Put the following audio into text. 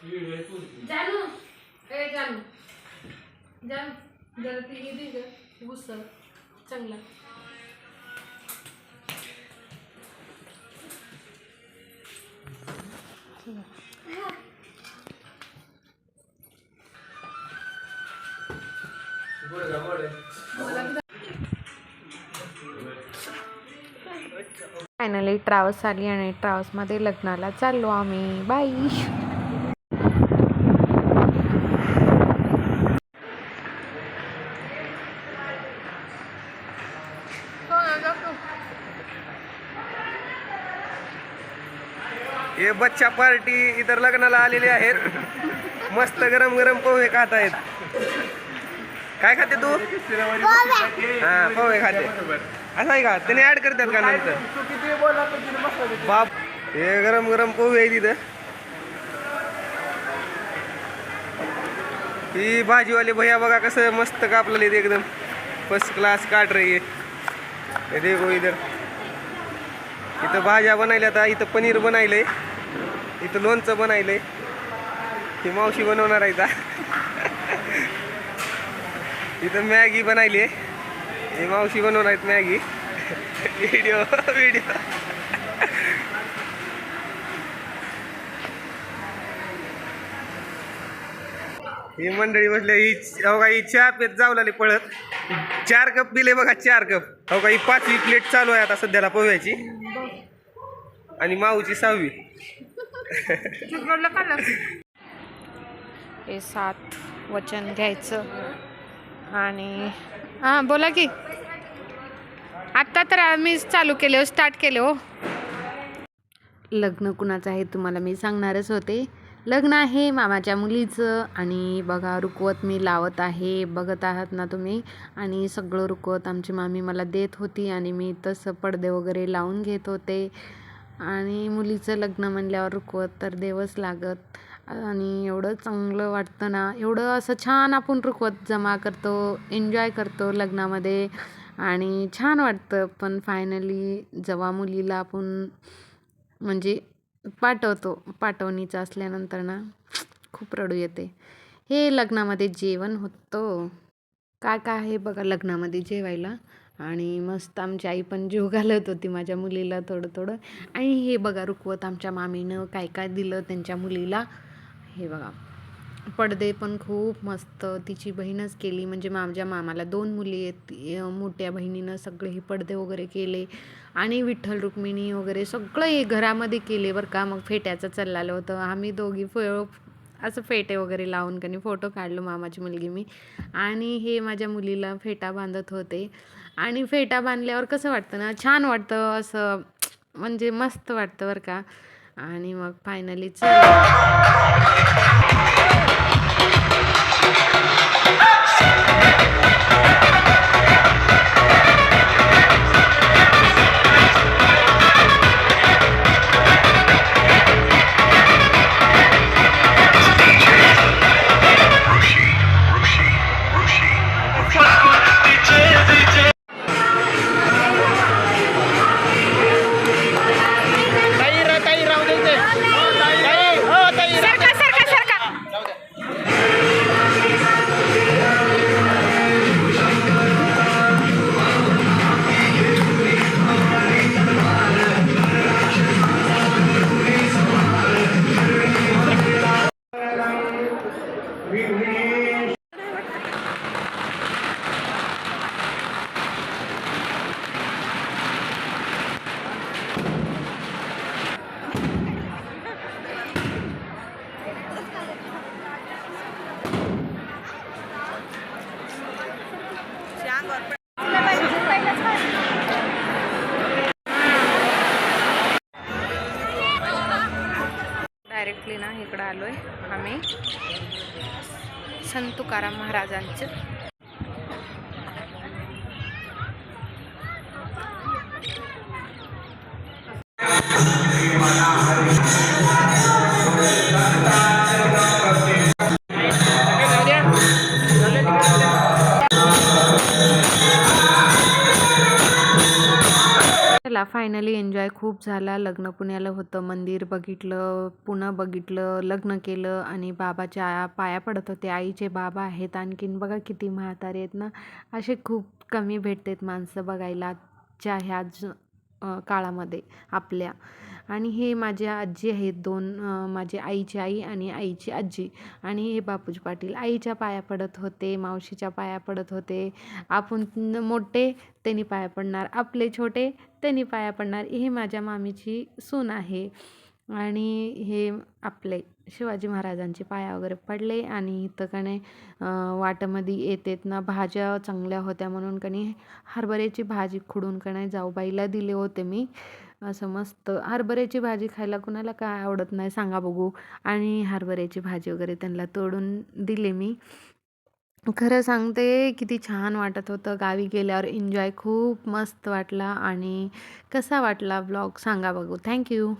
जानू ए जानू. जानू जरा ती हे दे ग उसळ चांगला. फायनली ट्रॅव्हल्स आली आणि ट्रॅव्हल्समध्ये लग्नाला चाललो आम्ही. बाई बच्चा पार्टी इतर लग्नाला आलेले आहेत. मस्त गरम गरम पोहे खात आहेत काय खाते तू? हा पोहे खाते. असं आहे का? त्याने ऍड करतात का नंतर? बाप हे गरम गरम पोहे आहे तिथं. ही भाजीवाले भैया बघा कसं मस्त कापलेले ते एकदम. फर्स्ट क्लास काट रही है देखो इधर. इथं भाज्या बनायला आता इथं पनीर बनायलंय. इथं लोणचं बनवलंय. ही मावशी बनवणार आहे का इथं मॅगी बनायली आहे ही मावशी बनवणार आहेत मॅगी. Video video. ही मंडळी बसल्या ही हो का ही चहा पेत जाऊ लागली पळत. चार कप दिले बघा चार कप. हो का ही पाचवी प्लेट चालू आहे आता सध्याला पोह्याची आणि माऊची सहावी. हे सात वचन घ्यायचं. आणि हां बोला की. आत्ता तर आम्ही चालू केले हो स्टार्ट केले हो. लग्न कुणाचं आहे तुम्हाला मी सांगणारच होते. लग्न आहे मामाच्या मुलीचं आणि बघा रुकवत मी लावत आहे बघत आहात ना तुम्ही. आणि सगळं रुकवत आमची मामी मला देत होती आणि मी तसं पडदे वगैरे लावून घेत होते. आणि मुलीचं लग्न म्हणल्यावर रुखवत तर देवच लागत. आणि एवढं चांगलं वाटतं ना एवढं असं छान आपण रुखवत जमा करतो एन्जॉय करतो लग्नामध्ये. आणि छान वाटतं. पण फायनली जेव्हा मुलीला आपण म्हणजे पाठवतो पाठवणीचं असल्यानंतर ना खूप रडू येते. हे लग्नामध्ये जेवण होतं. काय काय आहे बघा लग्नामध्ये जेवायला? आणि मस्त आमची आई पण जीव घालत होती माझ्या मुलीला थोडं थोडं. आणि हे बघा रुकवत आमच्या मामीनं काय काय दिलं त्यांच्या मुलीला. हे बघा. पडदे पण खूप मस्त. तिची बहीणच केली. म्हणजे माझ्या मामाला दोन मुली आहेत मोठ्या बहिणीनं सगळे हे पडदे वगैरे केले. आणि विठ्ठल रुक्मिणी वगैरे सगळं हे घरामध्ये केले बरं का. मग फेट्याचं चाललेलं होतं. आम्ही दोघी फ असं फेटे वगैरे लावून कनी फोटो काढलो मामाची मुलगी मी. आणि हे माझ्या मुलीला फेटा बांधत होते. आणि फेटा बांधल्यावर कसं वाटतं ना? छान वाटतं असं म्हणजे मस्त वाटतं बरं का? आणि मग फायनली चल. डायरेक्टली ना इकडं आलो आहे आम्ही. संत तुकाराम महाराजांचं. चला फायनली एन्जॉय खूप झाला. लग्न पुण्याला होतं मंदिर बघितलं पुन्हा बघितलं लग्न केलं आणि बाबाच्या पाया पडत होते. आईचे बाबा आहेत आणखीन. बघा किती म्हातारे आहेत ना. असे खूप कमी भेटतात माणसं बघायला आजच्या ह्या ज काळामध्ये आपल्या. आणि हे माझ्या आजी आहेत. दोन माझी आईची आई आणि आईची आजी. आणि हे बापूजी पाटील आईच्या पाया पडत होते मावशीच्या पाया पडत होते. आपण मोठे त्यांनी पाया पडणार. आपले छोटे त्यांनी पाया पडणार. हे माझ्या मामीची सून आहे. आणि हे आपले शिवाजी महाराजांचे पाया वगैरे पडले आणि इथं का नाही येत येत ना भाज्या चांगल्या होत्या म्हणून कणी हरभऱ्याची भाजी खुडून का नाही जाऊबाईला दिले होते मी. असं मस्त हरभऱ्याची भाजी खायला कुणाला काय आवडत नाही सांगा बघू. आणि हरभऱ्याची भाजी वगैरे त्यांना तोडून दिले मी. खरं सांगते किती छान वाटत होतं गावी गेल्यावर एन्जॉय खूप मस्त वाटला आणि कसा वाटला ब्लॉग सांगा बघू. थँक्यू